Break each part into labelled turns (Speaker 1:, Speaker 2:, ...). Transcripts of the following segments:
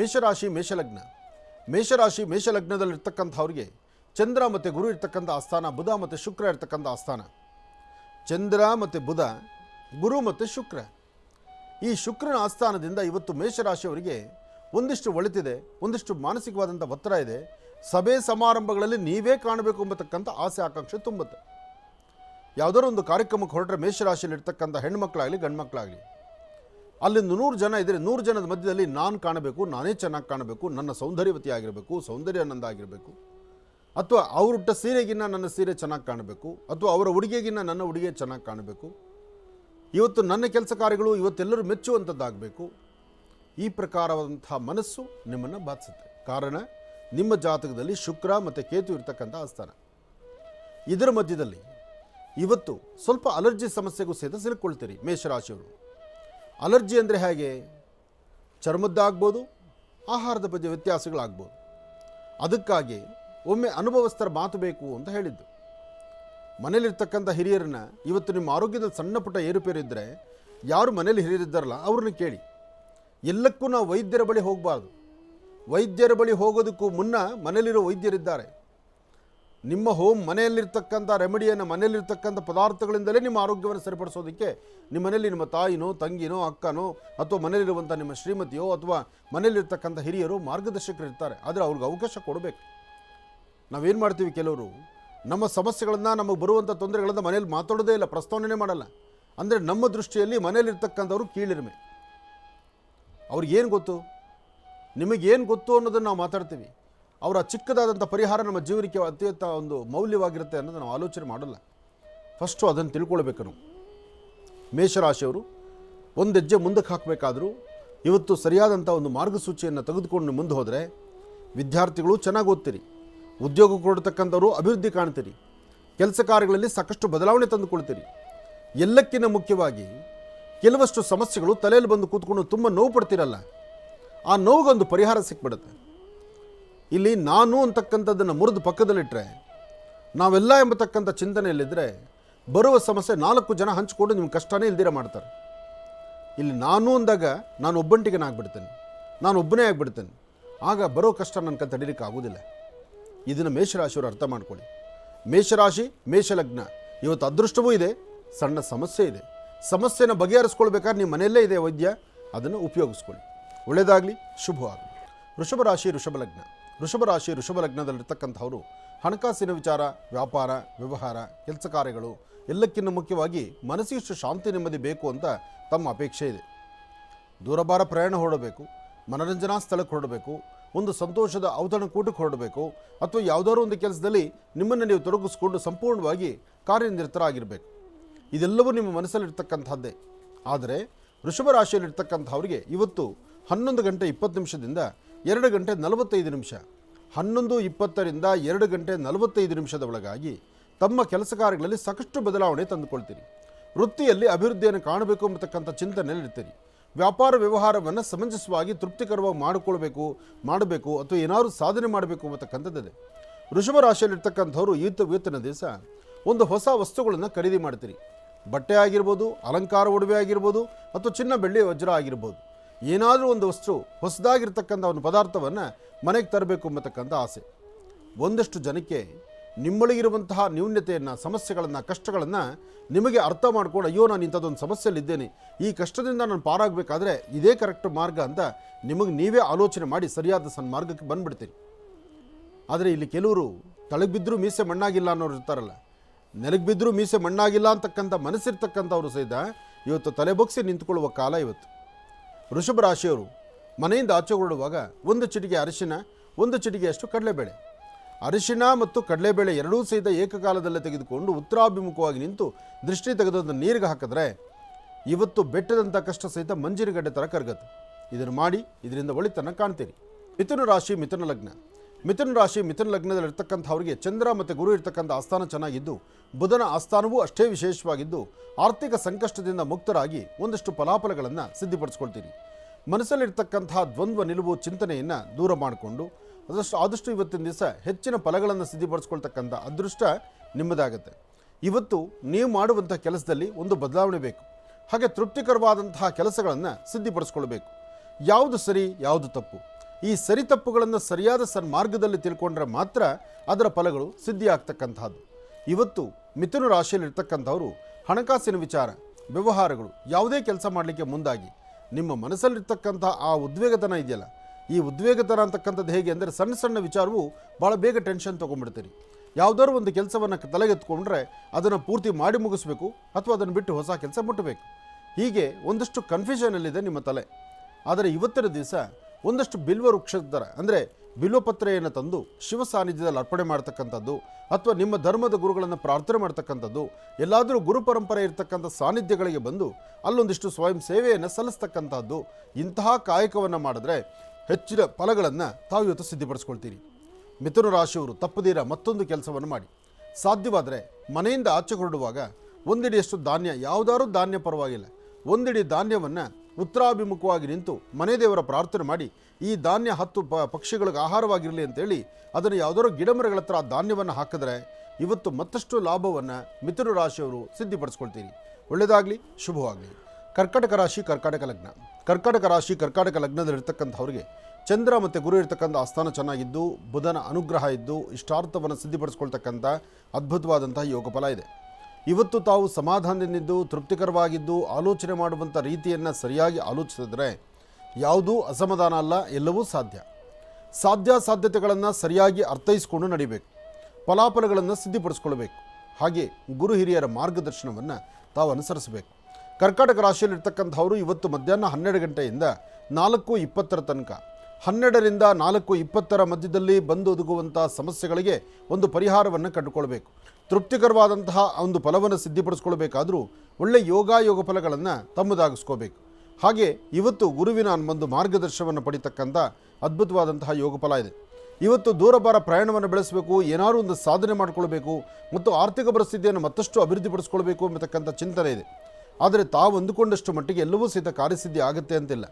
Speaker 1: ಮೇಷರಾಶಿ, ಮೇಷಲಗ್ನ. ಮೇಷರಾಶಿ, ಮೇಷಲಗ್ನದಲ್ಲಿರ್ತಕ್ಕಂಥವ್ರಿಗೆ ಚಂದ್ರ ಮತ್ತು ಗುರು ಇರ್ತಕ್ಕಂಥ ಆಸ್ಥಾನ, ಬುಧ ಮತ್ತು ಶುಕ್ರ ಇರ್ತಕ್ಕಂಥ ಆಸ್ಥಾನ. ಚಂದ್ರ ಮತ್ತು ಬುಧ, ಗುರು ಮತ್ತು ಶುಕ್ರ. ಈ ಶುಕ್ರನ ಆಸ್ಥಾನದಿಂದ ಇವತ್ತು ಮೇಷರಾಶಿಯವರಿಗೆ ಒಂದಿಷ್ಟು ಒಳಿತಿದೆ, ಒಂದಿಷ್ಟು ಮಾನಸಿಕವಾದಂಥ ಒತ್ತಡ ಇದೆ. ಸಭೆ ಸಮಾರಂಭಗಳಲ್ಲಿ ನೀವೇ ಕಾಣಬೇಕು ಎಂಬತಕ್ಕಂಥ ಆಸೆ, ಆಕಾಂಕ್ಷೆ ತುಂಬುತ್ತೆ. ಯಾವುದಾದ್ರು ಒಂದು ಕಾರ್ಯಕ್ರಮಕ್ಕೆ ಹೊರಟ್ರೆ ಮೇಷರಾಶಿಯಲ್ಲಿರ್ತಕ್ಕಂಥ ಹೆಣ್ಮಕ್ಳಾಗಲಿ ಗಂಡ್ಮಕ್ಳಾಗಲಿ ಅಲ್ಲಿ ನೂರು ಜನ ಇದ್ದರೆ ನೂರು ಜನದ ಮಧ್ಯದಲ್ಲಿ ನಾನು ಕಾಣಬೇಕು, ನಾನೇ ಚೆನ್ನಾಗಿ ಕಾಣಬೇಕು, ನನ್ನ ಸೌಂದರ್ಯವತಿ ಆಗಿರಬೇಕು, ಸೌಂದರ್ಯ ನಂದ ಆಗಿರಬೇಕು. ಅಥವಾ ಅವರುಟ್ಟ ಸೀರೆಗಿನ್ನ ನನ್ನ ಸೀರೆ ಚೆನ್ನಾಗಿ ಕಾಣಬೇಕು, ಅಥವಾ ಅವರ ಉಡುಗೆಗಿನ್ನ ನನ್ನ ಉಡುಗೆ ಚೆನ್ನಾಗಿ ಕಾಣಬೇಕು. ಇವತ್ತು ನನ್ನ ಕೆಲಸ ಕಾರ್ಯಗಳು ಇವತ್ತೆಲ್ಲರೂ ಮೆಚ್ಚುವಂಥದ್ದಾಗಬೇಕು ಈ ಪ್ರಕಾರವಾದಂಥ ಮನಸ್ಸು ನಿಮ್ಮನ್ನು ಬಾಧಿಸುತ್ತೆ. ಕಾರಣ, ನಿಮ್ಮ ಜಾತಕದಲ್ಲಿ ಶುಕ್ರ ಮತ್ತು ಕೇತು ಇರ್ತಕ್ಕಂಥ ಆಸ್ಥಾನ. ಇದರ ಮಧ್ಯದಲ್ಲಿ ಇವತ್ತು ಸ್ವಲ್ಪ ಅಲರ್ಜಿ ಸಮಸ್ಯೆಗೂ ಸಹಿತ ಸಿಲುಕೊಳ್ತೀರಿ ಮೇಷರಾಶಿಯವರು. ಅಲರ್ಜಿ ಅಂದರೆ ಹೇಗೆ? ಚರ್ಮದ್ದಾಗ್ಬೋದು, ಆಹಾರದ ಬಗ್ಗೆ ವ್ಯತ್ಯಾಸಗಳಾಗ್ಬೋದು. ಅದಕ್ಕಾಗಿ ಒಮ್ಮೆ ಅನುಭವಸ್ಥರ ಮಾತು ಬೇಕು ಅಂತ ಹೇಳಿದ್ದು. ಮನೇಲಿರ್ತಕ್ಕಂಥ ಹಿರಿಯರನ್ನ ಇವತ್ತು ನಿಮ್ಮ ಆರೋಗ್ಯದಲ್ಲಿ ಸಣ್ಣ ಪುಟ್ಟ ಏರುಪೇರು ಇದ್ದರೆ ಯಾರು ಮನೇಲಿ ಹಿರಿಯರಿದ್ದಾರಲ್ಲ, ಅವ್ರನ್ನ ಕೇಳಿ. ಎಲ್ಲಕ್ಕೂ ನಾವು ವೈದ್ಯರ ಬಳಿ ಹೋಗಬಾರ್ದು. ವೈದ್ಯರ ಬಳಿ ಹೋಗೋದಕ್ಕೂ ಮುನ್ನ ಮನೇಲಿರೋ ವೈದ್ಯರಿದ್ದಾರೆ. ನಿಮ್ಮ ಹೋಮ್ ಮನೆಯಲ್ಲಿರ್ತಕ್ಕಂಥ ರೆಮಿಡಿಯನ್ನು ಮನೆಯಲ್ಲಿರ್ತಕ್ಕಂಥ ಪದಾರ್ಥಗಳಿಂದಲೇ ನಿಮ್ಮ ಆರೋಗ್ಯವನ್ನು ಸರಿಪಡಿಸೋದಕ್ಕೆ ನಿಮ್ಮ ಮನೆಯಲ್ಲಿ ನಿಮ್ಮ ತಾಯಿನೋ, ತಂಗಿನೋ, ಅಕ್ಕನೋ ಅಥವಾ ಮನೆಯಲ್ಲಿರುವಂಥ ನಿಮ್ಮ ಶ್ರೀಮತಿಯೋ ಅಥವಾ ಮನೆಯಲ್ಲಿರ್ತಕ್ಕಂಥ ಹಿರಿಯರು ಮಾರ್ಗದರ್ಶಕರು ಇರ್ತಾರೆ. ಆದರೆ ಅವ್ರಿಗೆ ಅವಕಾಶ ಕೊಡಬೇಕು. ನಾವೇನು ಮಾಡ್ತೀವಿ ಕೆಲವರು? ನಮ್ಮ ಸಮಸ್ಯೆಗಳನ್ನು ನಮಗೆ ಬರುವಂಥ ತೊಂದರೆಗಳನ್ನು ಮನೇಲಿ ಮಾತಾಡೋದೇ ಇಲ್ಲ, ಪ್ರಸ್ತಾವನೆ ಮಾಡಲ್ಲ. ಅಂದರೆ ನಮ್ಮ ದೃಷ್ಟಿಯಲ್ಲಿ ಮನೇಲಿರ್ತಕ್ಕಂಥವ್ರು ಕೀಳಿರ್ಮೆ. ಅವ್ರಿಗೇನು ಗೊತ್ತು? ನಿಮಗೇನು ಗೊತ್ತು ಅನ್ನೋದನ್ನು ನಾವು ಮಾತಾಡ್ತೀವಿ. ಅವರ ಚಿಕ್ಕದಾದಂಥ ಪರಿಹಾರ ನಮ್ಮ ಜೀವನಕ್ಕೆ ಅತ್ಯಂತ ಒಂದು ಮೌಲ್ಯವಾಗಿರುತ್ತೆ ಅನ್ನೋದು ನಾವು ಆಲೋಚನೆ ಮಾಡಲ್ಲ. ಫಸ್ಟು ಅದನ್ನು ತಿಳ್ಕೊಳ್ಬೇಕು ನಾವು ಮೇಷರಾಶಿಯವರು, ಒಂದು ಹೆಜ್ಜೆ ಮುಂದಕ್ಕೆ ಹಾಕಬೇಕಾದರೂ, ಇವತ್ತು ಸರಿಯಾದಂಥ ಒಂದು ಮಾರ್ಗಸೂಚಿಯನ್ನು ತೆಗೆದುಕೊಂಡು ಮುಂದೆ ಹೋದರೆ, ವಿದ್ಯಾರ್ಥಿಗಳು ಚೆನ್ನಾಗಿ ಓದ್ತೀರಿ. ಉದ್ಯೋಗ ಕೊಡ್ತಕ್ಕಂಥವರು ಅಭಿವೃದ್ಧಿ ಕಾಣ್ತೀರಿ. ಕೆಲಸ ಕಾರ್ಯಗಳಲ್ಲಿ ಸಾಕಷ್ಟು ಬದಲಾವಣೆ ತಂದುಕೊಳ್ತೀರಿ. ಎಲ್ಲಕ್ಕಿಂತ ಮುಖ್ಯವಾಗಿ, ಕೆಲವಷ್ಟು ಸಮಸ್ಯೆಗಳು ತಲೆಯಲ್ಲಿ ಬಂದು ಕೂತ್ಕೊಂಡು ತುಂಬ ನೋವು ಪಡ್ತೀರಲ್ಲ. ಆ ನೋವಿಗೊಂದು ಪರಿಹಾರ ಸಿಕ್ಬಿಡುತ್ತೆ. ಇಲ್ಲಿ ನಾನು ಅಂತಕ್ಕಂಥದ್ದನ್ನು ಮುರಿದು ಪಕ್ಕದಲ್ಲಿಟ್ಟರೆ ನಾವೆಲ್ಲ ಎಂಬತಕ್ಕಂಥ ಚಿಂತನೆಯಲ್ಲಿದ್ದರೆ ಬರುವ ಸಮಸ್ಯೆ ನಾಲ್ಕು ಜನ ಹಂಚಿಕೊಂಡು ನಿಮ್ಮ ಕಷ್ಟನೇ ಇಲ್ದಿರ ಮಾಡ್ತಾರೆ. ಇಲ್ಲಿ ನಾನು ಅಂದಾಗ ನಾನು ಒಬ್ಬಂಟಿಗನಾಗ್ಬಿಡ್ತೇನೆ, ನಾನು ಒಬ್ಬನೇ ಆಗಿಬಿಡ್ತೇನೆ, ಆಗ ಬರೋ ಕಷ್ಟ ನನ್ನ ತಡೀಲಿಕ್ಕೆ ಆಗೋದಿಲ್ಲ ಇದನ್ನು ಮೇಷರಾಶಿಯವರು ಅರ್ಥ ಮಾಡ್ಕೊಳ್ಳಿ. ಮೇಷರಾಶಿ, ಮೇಷಲಗ್ನ, ಇವತ್ತು ಅದೃಷ್ಟವೂ ಇದೆ, ಸಣ್ಣ ಸಮಸ್ಯೆ ಇದೆ. ಸಮಸ್ಯೆನ ಬಗೆಹರಿಸ್ಕೊಳ್ಬೇಕಾದ್ರೆ ನಿಮ್ಮ ಮನೆಯಲ್ಲೇ ಇದೆ ವೈದ್ಯ, ಅದನ್ನು ಉಪಯೋಗಿಸ್ಕೊಳ್ಳಿ. ಒಳ್ಳೆಯದಾಗಲಿ, ಶುಭವಾಗಲಿ. ವೃಷಭ ರಾಶಿ ವೃಷಭ ಲಗ್ನ ವೃಷಭ ರಾಶಿ, ವೃಷಭ ಲಗ್ನದಲ್ಲಿರ್ತಕ್ಕಂಥವರು ಹಣಕಾಸಿನ ವಿಚಾರ, ವ್ಯಾಪಾರ, ವ್ಯವಹಾರ, ಕೆಲಸ ಕಾರ್ಯಗಳು ಎಲ್ಲಕ್ಕಿಂತ ಮುಖ್ಯವಾಗಿ ಮನಸ್ಸಿಷ್ಟು ಶಾಂತಿ ನೆಮ್ಮದಿ ಬೇಕು ಅಂತ ತಮ್ಮ ಅಪೇಕ್ಷೆ ಇದೆ. ದೂರಬಾರ ಪ್ರಯಾಣ ಹೊರಡಬೇಕು, ಮನರಂಜನಾ ಸ್ಥಳಕ್ಕೆ ಹೊರಡಬೇಕು, ಒಂದು ಸಂತೋಷದ ಔತಣಕೂಟಕ್ಕೆ ಹೊರಡಬೇಕು ಅಥವಾ ಯಾವುದಾದ್ರೂ ಒಂದು ಕೆಲಸದಲ್ಲಿ ನಿಮ್ಮನ್ನು ನೀವು ತೊಡಗಿಸ್ಕೊಂಡು ಸಂಪೂರ್ಣವಾಗಿ ಕಾರ್ಯನಿರತರಾಗಿರಬೇಕು. ಇದೆಲ್ಲವೂ ನಿಮ್ಮ ಮನಸ್ಸಲ್ಲಿರ್ತಕ್ಕಂಥದ್ದೇ. ಆದರೆ ವೃಷಭ ರಾಶಿಯಲ್ಲಿರ್ತಕ್ಕಂಥವ್ರಿಗೆ ಇವತ್ತು ಹನ್ನೊಂದು ಗಂಟೆ ಇಪ್ಪತ್ತು ನಿಮಿಷದಿಂದ ಎರಡು ಗಂಟೆ ನಲವತ್ತೈದು ನಿಮಿಷ. ಹನ್ನೊಂದು ಇಪ್ಪತ್ತರಿಂದ ಎರಡು ಗಂಟೆ ನಲವತ್ತೈದು ನಿಮಿಷದ ಒಳಗಾಗಿ ತಮ್ಮ ಕೆಲಸ ಕಾರ್ಯಗಳಲ್ಲಿ ಸಾಕಷ್ಟು ಬದಲಾವಣೆ ತಂದುಕೊಳ್ತೀರಿ. ವೃತ್ತಿಯಲ್ಲಿ ಅಭಿವೃದ್ಧಿಯನ್ನು ಕಾಣಬೇಕು ಎಂಬತಕ್ಕಂಥ ಚಿಂತನೆಯಲ್ಲಿ ಇರ್ತೀರಿ ವ್ಯಾಪಾರ ವ್ಯವಹಾರವನ್ನು ಸಮಂಜಸವಾಗಿ ತೃಪ್ತಿಕರವಾಗಿ ಮಾಡಿಕೊಳ್ಬೇಕು ಮಾಡಬೇಕು ಅಥವಾ ಏನಾದರೂ ಸಾಧನೆ ಮಾಡಬೇಕು ಎಂಬತಕ್ಕಂಥದ್ದಿದೆ. ವೃಷಭ ರಾಶಿಯಲ್ಲಿರ್ತಕ್ಕಂಥವ್ರು ಈತ ಇವತ್ತಿನ ದಿವಸ ಒಂದು ಹೊಸ ವಸ್ತುಗಳನ್ನು ಖರೀದಿ ಮಾಡ್ತೀರಿ. ಬಟ್ಟೆ ಆಗಿರ್ಬೋದು, ಅಲಂಕಾರ ಒಡವೆ ಆಗಿರ್ಬೋದು ಅಥವಾ ಚಿನ್ನ ಬೆಳ್ಳಿ ವಜ್ರ ಆಗಿರ್ಬೋದು. ಏನಾದರೂ ಒಂದು ವಸ್ತು ಹೊಸದಾಗಿರ್ತಕ್ಕಂಥ ಒಂದು ಪದಾರ್ಥವನ್ನು ಮನೆಗೆ ತರಬೇಕು ಎಂಬತಕ್ಕಂಥ ಆಸೆ. ಒಂದಷ್ಟು ಜನಕ್ಕೆ ನಿಮ್ಮೊಳಗಿರುವಂತಹ ನ್ಯೂನ್ಯತೆಯನ್ನು ಸಮಸ್ಯೆಗಳನ್ನು, ಕಷ್ಟಗಳನ್ನು ನಿಮಗೆ ಅರ್ಥ ಮಾಡ್ಕೊಂಡು, ಅಯ್ಯೋ, ನಾನು ಇಂಥದ್ದೊಂದು ಸಮಸ್ಯೆಯಲ್ಲಿದ್ದೇನೆ ಈ ಕಷ್ಟದಿಂದ ನಾನು ಪಾರಾಗಬೇಕಾದ್ರೆ ಇದೇ ಕರೆಕ್ಟ್ ಮಾರ್ಗ ಅಂತ ನಿಮಗೆ ನೀವೇ ಆಲೋಚನೆ ಮಾಡಿ ಸರಿಯಾದ ಸನ್ಮಾರ್ಗಕ್ಕೆ ಬಂದ್ಬಿಡ್ತೀರಿ ಆದರೆ ಇಲ್ಲಿ ಕೆಲವರು ತಳಗೆ ಬಿದ್ದರೂ ಮೀಸೆ ಮಣ್ಣಾಗಿಲ್ಲ ಅನ್ನೋರು ಇರ್ತಾರಲ್ಲ. ನೆಲಗ್ ಬಿದ್ದರೂ ಮೀಸೆ ಮಣ್ಣಾಗಿಲ್ಲ ಅಂತಕ್ಕಂಥ ಮನಸ್ಸಿರ್ತಕ್ಕಂಥವ್ರು ಸಹಿತ ಇವತ್ತು ತಲೆ ಬಗ್ಸಿ ನಿಂತ್ಕೊಳ್ಳುವ ಕಾಲ ಇವತ್ತು. ವೃಷಭ ರಾಶಿಯವರು ಮನೆಯಿಂದ ಆಚೆ ಹೊರಡುವಾಗ ಒಂದು ಚಿಟಿಕೆ ಅರಿಶಿನ, ಒಂದು ಚಿಟಿಕೆಯಷ್ಟು ಕಡಲೆಬೇಳೆ. ಅರಿಶಿನ ಮತ್ತು ಕಡಲೆಬೇಳೆ ಎರಡೂ ಸಹಿತ ಏಕಕಾಲದಲ್ಲೇ ತೆಗೆದುಕೊಂಡು ಉತ್ತರಾಭಿಮುಖವಾಗಿ ನಿಂತು ದೃಷ್ಟಿ ತೆಗೆದನ್ನು ನೀರಿಗೆ ಹಾಕಿದ್ರೆ ಇವತ್ತು ಬೆಟ್ಟದಂಥ ಕಷ್ಟ ಸಹಿತ ಮಂಜಿನಗಡ್ಡೆ ಥರ ಕರಗತ್ತೆ. ಇದನ್ನು ಮಾಡಿ ಇದರಿಂದ ಒಳಿತನ ಕಾಣ್ತೀರಿ. ಮಿಥುನ ರಾಶಿ, ಮಿಥುನ ಲಗ್ನ. ಮಿಥುನ ರಾಶಿ, ಮಿಥುನ ಲಗ್ನದಲ್ಲಿರ್ತಕ್ಕಂಥವ್ರಿಗೆ ಚಂದ್ರ ಮತ್ತು ಗುರು ಇರ್ತಕ್ಕಂಥ ಆಸ್ಥಾನ ಚೆನ್ನಾಗಿದ್ದು, ಬುಧನ ಆಸ್ಥಾನವೂ ಅಷ್ಟೇ ವಿಶೇಷವಾಗಿದ್ದು, ಆರ್ಥಿಕ ಸಂಕಷ್ಟದಿಂದ ಮುಕ್ತರಾಗಿ ಒಂದಷ್ಟು ಫಲಾಫಲಗಳನ್ನು ಸಿದ್ಧಪಡಿಸ್ಕೊಳ್ತೀರಿ. ಮನಸ್ಸಲ್ಲಿರ್ತಕ್ಕಂಥ ದ್ವಂದ್ವ, ನಿಲುವು, ಚಿಂತನೆಯನ್ನು ದೂರ ಮಾಡಿಕೊಂಡು ಅದಷ್ಟು ಆದಷ್ಟು ಇವತ್ತಿನ ದಿವಸ ಹೆಚ್ಚಿನ ಫಲಗಳನ್ನು ಸಿದ್ಧಪಡಿಸ್ಕೊಳ್ತಕ್ಕಂಥ ಅದೃಷ್ಟ ನಿಮ್ಮದಾಗುತ್ತೆ. ಇವತ್ತು ನೀವು ಮಾಡುವಂಥ ಕೆಲಸದಲ್ಲಿ ಒಂದು ಬದಲಾವಣೆ ಬೇಕು. ಹಾಗೆ ತೃಪ್ತಿಕರವಾದಂತಹ ಕೆಲಸಗಳನ್ನು ಸಿದ್ಧಪಡಿಸ್ಕೊಳ್ಬೇಕು. ಯಾವುದು ಸರಿ, ಯಾವುದು ತಪ್ಪು. ಈ ಸರಿ ತಪ್ಪುಗಳನ್ನು ಸರಿಯಾದ ಸನ್ಮಾರ್ಗದಲ್ಲಿ ತಿಳ್ಕೊಂಡ್ರೆ ಮಾತ್ರ ಅದರ ಫಲಗಳು ಸಿದ್ಧಿಯಾಗ್ತಕ್ಕಂಥದ್ದು. ಇವತ್ತು ಮಿಥುನ ರಾಶಿಯಲ್ಲಿರ್ತಕ್ಕಂಥವರು ಹಣಕಾಸಿನ ವಿಚಾರ, ವ್ಯವಹಾರಗಳು ಯಾವುದೇ ಕೆಲಸ ಮಾಡಲಿಕ್ಕೆ ಮುಂದಾಗಿ ನಿಮ್ಮ ಮನಸ್ಸಲ್ಲಿರ್ತಕ್ಕಂಥ ಆ ಉದ್ವೇಗತನ ಇದೆಯಲ್ಲ, ಈ ಉದ್ವೇಗತನ ಅಂತಕ್ಕಂಥದ್ದು ಹೇಗೆ ಅಂದರೆ ಸಣ್ಣ ಸಣ್ಣ ವಿಚಾರವು ಭಾಳ ಬೇಗ ಟೆನ್ಷನ್ ತೊಗೊಂಡ್ಬಿಡ್ತೀರಿ ಯಾವುದಾದ್ರು ಒಂದು ಕೆಲಸವನ್ನು ತಲೆಗೆತ್ಕೊಂಡ್ರೆ ಅದನ್ನು ಪೂರ್ತಿ ಮಾಡಿ ಮುಗಿಸ್ಬೇಕು ಅಥವಾ ಅದನ್ನು ಬಿಟ್ಟು ಹೊಸ ಕೆಲಸ ಮುಟ್ಟಬೇಕು ಹೀಗೆ ಒಂದಷ್ಟು ಕನ್ಫ್ಯೂಷನಲ್ಲಿದೆ ನಿಮ್ಮ ತಲೆ. ಆದರೆ ಇವತ್ತಿನ ದಿವಸ ಒಂದಷ್ಟು ಬಿಲ್ವ ವೃಕ್ಷದ ಥರ ಅಂದರೆ ಬಿಲ್ವಪತ್ರೆಯನ್ನು ತಂದು ಶಿವ ಸಾನ್ನಿಧ್ಯದಲ್ಲಿ ಅರ್ಪಣೆ ಮಾಡ್ತಕ್ಕಂಥದ್ದು, ಅಥವಾ ನಿಮ್ಮ ಧರ್ಮದ ಗುರುಗಳನ್ನು ಪ್ರಾರ್ಥನೆ ಮಾಡ್ತಕ್ಕಂಥದ್ದು, ಎಲ್ಲಾದರೂ ಗುರು ಪರಂಪರೆ ಇರತಕ್ಕಂಥ ಸಾನ್ನಿಧ್ಯಗಳಿಗೆ ಬಂದು ಅಲ್ಲೊಂದಿಷ್ಟು ಸ್ವಯಂ ಸೇವೆಯನ್ನು ಸಲ್ಲಿಸ್ತಕ್ಕಂಥದ್ದು, ಇಂತಹ ಕಾಯಕವನ್ನು ಮಾಡಿದ್ರೆ ಹೆಚ್ಚಿನ ಫಲಗಳನ್ನು ತಾವು ಇವತ್ತು ಸಿದ್ಧಿಪಡಿಸ್ಕೊಳ್ತೀರಿ. ಮಿಥುನ ರಾಶಿಯವರು ತಪ್ಪದೀರ ಮತ್ತೊಂದು ಕೆಲಸವನ್ನು ಮಾಡಿ. ಸಾಧ್ಯವಾದರೆ ಮನೆಯಿಂದ ಆಚೆ ಹೊರಡುವಾಗ ಒಂದಿಡಿಯಷ್ಟು ಧಾನ್ಯ, ಯಾವುದಾದ್ರೂ ಧಾನ್ಯ ಪರವಾಗಿಲ್ಲ, ಒಂದಿಡಿ ಧಾನ್ಯವನ್ನು ಉತ್ತರಾಭಿಮುಖವಾಗಿ ನಿಂತು ಮನೆ ದೇವರ ಪ್ರಾರ್ಥನೆ ಮಾಡಿ, ಈ ಧಾನ್ಯ ಹತ್ತು ಪ, ಪಕ್ಷಿಗಳಿಗೆ ಆಹಾರವಾಗಿರಲಿ ಅಂತೇಳಿ ಅದನ್ನು ಯಾವುದಾದ್ರೂ ಗಿಡಮರಗಳ ಹತ್ರ ಆ ಧಾನ್ಯವನ್ನು ಹಾಕಿದ್ರೆ ಇವತ್ತು ಮತ್ತಷ್ಟು ಲಾಭವನ್ನು ಮಿಥುನ ರಾಶಿಯವರು ಸಿದ್ಧಿಪಡಿಸ್ಕೊಳ್ತೀರಿ. ಒಳ್ಳೆಯದಾಗಲಿ, ಶುಭವಾಗಲಿ. ಕರ್ಕಾಟಕ ರಾಶಿ, ಕರ್ಕಾಟಕ ಲಗ್ನ. ಕರ್ಕಾಟಕ ರಾಶಿ, ಕರ್ಕಾಟಕ ಲಗ್ನದಲ್ಲಿರ್ತಕ್ಕಂಥವ್ರಿಗೆ ಚಂದ್ರ ಮತ್ತು ಗುರು ಇರ್ತಕ್ಕಂಥ ಆಸ್ಥಾನ ಚೆನ್ನಾಗಿದ್ದು, ಬುಧನ ಅನುಗ್ರಹ ಇದ್ದು, ಇಷ್ಟಾರ್ಥವನ್ನು ಸಿದ್ಧಿಪಡಿಸ್ಕೊಳ್ತಕ್ಕಂಥ ಅದ್ಭುತವಾದಂತಹ ಯೋಗ ಫಲ ಇದೆ. ಇವತ್ತು ತಾವು ಸಮಾಧಾನದಿಂದಿದ್ದು ತೃಪ್ತಿಕರವಾಗಿದ್ದು, ಆಲೋಚನೆ ಮಾಡುವಂಥ ರೀತಿಯನ್ನು ಸರಿಯಾಗಿ ಆಲೋಚಿಸಿದ್ರೆ ಯಾವುದೂ ಅಸಮಾಧಾನ ಅಲ್ಲ, ಎಲ್ಲವೂ ಸಾಧ್ಯ. ಸಾಧ್ಯ ಸಾಧ್ಯತೆಗಳನ್ನು ಸರಿಯಾಗಿ ಅರ್ಥೈಸಿಕೊಂಡು ನಡಿಬೇಕು. ಫಲಾಫಲಗಳನ್ನು ಸಿದ್ಧಿಪಡಿಸ್ಕೊಳ್ಬೇಕು ಹಾಗೆ ಗುರು ಹಿರಿಯರ ಮಾರ್ಗದರ್ಶನವನ್ನು ತಾವು ಅನುಸರಿಸಬೇಕು. ಕರ್ಕಾಟಕ ರಾಶಿಯಲ್ಲಿರ್ತಕ್ಕಂಥವರು ಇವತ್ತು ಮಧ್ಯಾಹ್ನ ಹನ್ನೆರಡು ಗಂಟೆಯಿಂದ ನಾಲ್ಕು ಇಪ್ಪತ್ತರ ತನಕ. ಹನ್ನೆರಡರಿಂದ ನಾಲ್ಕು ಇಪ್ಪತ್ತರ ಮಧ್ಯದಲ್ಲಿ ಬಂದು ಒದಗುವಂಥ ಸಮಸ್ಯೆಗಳಿಗೆ ಒಂದು ಪರಿಹಾರವನ್ನು ಕಂಡುಕೊಳ್ಬೇಕು. ತೃಪ್ತಿಕರವಾದಂತಹ ಒಂದು ಫಲವನ್ನು ಸಿದ್ಧಿಪಡಿಸ್ಕೊಳ್ಬೇಕಾದರೂ ಒಳ್ಳೆ ಯೋಗ ಯೋಗ ಫಲಗಳನ್ನು ತಮ್ಮದಾಗಿಸ್ಕೋಬೇಕು. ಹಾಗೆ ಇವತ್ತು ಗುರುವಿನ ಒಂದು ಮಾರ್ಗದರ್ಶನವನ್ನು ಪಡಿತಕ್ಕಂಥ ಅದ್ಭುತವಾದಂತಹ ಯೋಗ ಫಲ ಇದೆ. ಇವತ್ತು ದೂರಬಾರ ಪ್ರಯಾಣವನ್ನು ಬೆಳೆಸಬೇಕು, ಏನಾದರೂ ಒಂದು ಸಾಧನೆ ಮಾಡಿಕೊಳ್ಬೇಕು ಮತ್ತು ಆರ್ಥಿಕ ಪರಿಸ್ಥಿತಿಯನ್ನು ಮತ್ತಷ್ಟು ಅಭಿವೃದ್ಧಿಪಡಿಸ್ಕೊಳ್ಬೇಕು ಎಂಬತಕ್ಕಂಥ ಚಿಂತನೆ ಇದೆ. ಆದರೆ ತಾವು ಅಂದುಕೊಂಡಷ್ಟು ಮಟ್ಟಿಗೆ ಎಲ್ಲವೂ ಸಹಿತ ಕಾರ್ಯಸಿದ್ಧಿ ಆಗುತ್ತೆ ಅಂತಿಲ್ಲ.